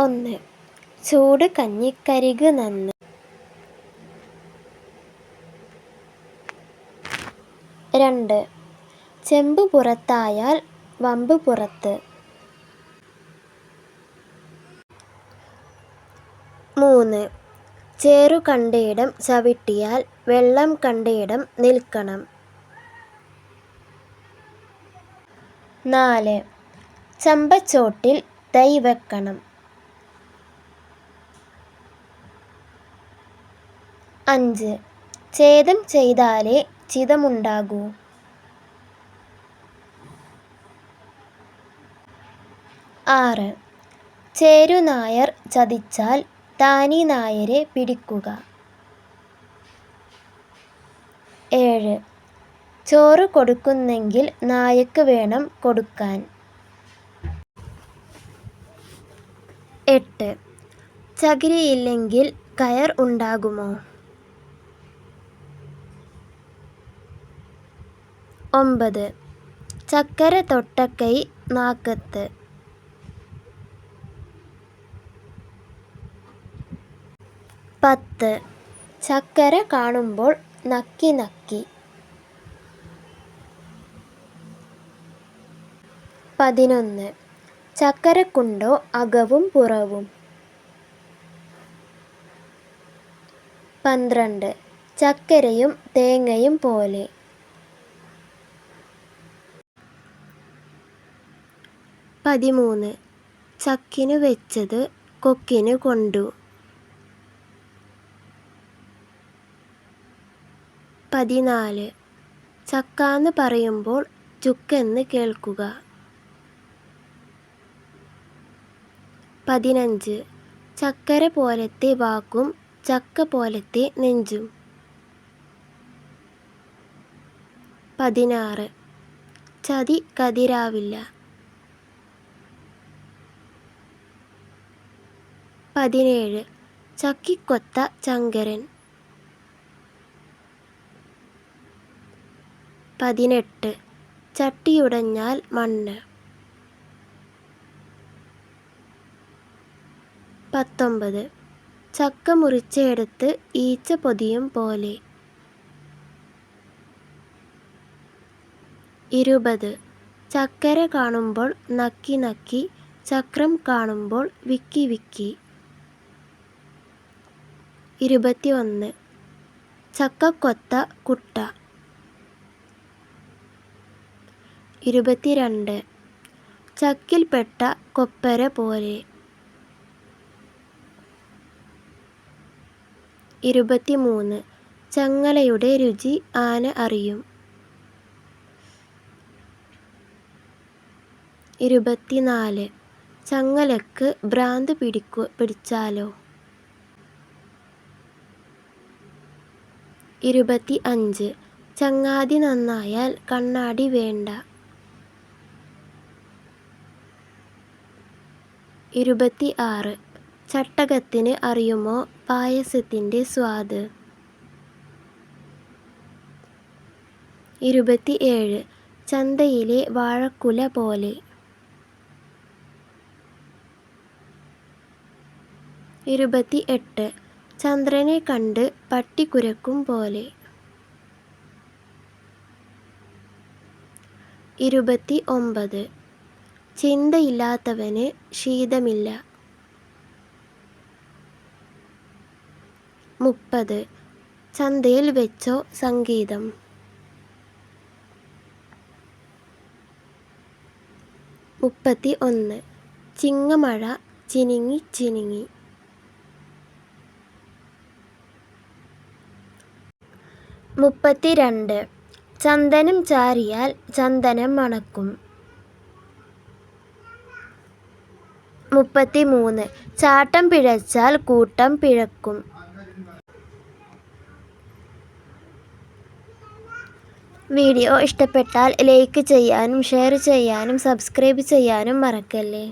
ഒന്ന്. ചൂട് കഞ്ഞിക്കരിക് നന്ന്. രണ്ട്. ചെമ്പ് പുറത്തായാൽ വമ്പ് പുറത്ത്. മൂന്ന്. ചേറു കണ്ടയിടം ചവിട്ടിയാൽ വെള്ളം കണ്ടയിടം നിൽക്കണം. നാല്. ചമ്പച്ചോട്ടിൽ തൈ വെക്കണം അഞ്ച്. ഛേദം ചെയ്താലേ ചിതമുണ്ടാകൂ. ആറ്. ചേരുനായർ ചതിച്ചാൽ താനി നായരെ പിടിക്കുക. ഏഴ്. ചോറ് കൊടുക്കുന്നെങ്കിൽ നായക്ക് വേണം കൊടുക്കാൻ. എട്ട്. ചകിരിയില്ലെങ്കിൽ കയർ ഉണ്ടാകുമോ? ഒമ്പത്. ചക്കര തൊട്ടക്കൈ നാക്കത്ത്. പത്ത്. ചക്കര കാണുമ്പോൾ നക്കി നക്കി. പതിനൊന്ന്. ചക്കരക്കുണ്ടോ അകവും പുറവും? പന്ത്രണ്ട്. ചക്കരയും തേങ്ങയും പോലെ. പതിമൂന്ന്. ചക്കിനു വെച്ചത് കൊക്കിനു കൊണ്ടു. പതിനാല്. ചക്കാന്ന് പറയുമ്പോൾ ചുക്കെന്ന് കേൾക്കുക. പതിനഞ്ച്. ചക്കര പോലത്തെ വാക്കും ചക്ക പോലത്തെ നെഞ്ചും. പതിനാറ്. ചതി കതിരാവില്ല. പതിനേഴ്. ചക്കിക്കൊത്ത ചങ്കരൻ. പതിനെട്ട്. ചട്ടിയുടഞ്ഞാൽ മണ്ണ്. പത്തൊമ്പത്. ചക്ക മുറിച്ചെടുത്ത് ഈച്ച പൊതിയും പോലെ. ഇരുപത്. ചക്കര കാണുമ്പോൾ നക്കി നക്കി ചക്രം കാണുമ്പോൾ വിക്കി വിക്കി. ഇരുപത്തി ഒന്ന് ചക്കക്കൊത്ത കുട്ട. ഇരുപത്തിരണ്ട്. ചക്കിൽപ്പെട്ട കൊപ്പര പോലെ. ഇരുപത്തിമൂന്ന്. ചങ്ങലയുടെ രുചി ആന അറിയും. ഇരുപത്തിനാല്. ചങ്ങലക്ക് ഭ്രാന്ത് പിടിക്കു പിടിച്ചാലോ? ഇരുപത്തി അഞ്ച് ചങ്ങാതി നന്നായാൽ കണ്ണാടി വേണ്ട. ഇരുപത്തി ആറ് ചട്ടകത്തിന് അറിയുമോ പായസത്തിന്റെ സ്വാദ്? ഇരുപത്തി ഏഴ് ചന്തയിലെ വാഴക്കുല പോലെ. ഇരുപത്തി എട്ട് ചന്ദ്രനെ കണ്ട് പട്ടി കുരക്കും പോലെ. ഇരുപത്തി ഒമ്പത് ചിന്തയില്ലാത്തവന് ശീതമില്ല. മുപ്പത്. ചന്തയിൽ വെച്ചോ സംഗീതം. മുപ്പത്തി ഒന്ന് ചിങ്ങമഴ ചിനിങ്ങി ചിനിങ്ങി. മുപ്പത്തിരണ്ട്. ചന്ദനം ചാരിയാൽ ചന്ദനം മണക്കും മുപ്പത്തിമൂന്ന്. ചാട്ടം പിഴച്ചാൽ കൂട്ടം പിഴക്കും. വീഡിയോ ഇഷ്ടപ്പെട്ടാൽ ലൈക്ക് ചെയ്യാനും ഷെയർ ചെയ്യാനും സബ്സ്ക്രൈബ് ചെയ്യാനും മറക്കല്ലേ?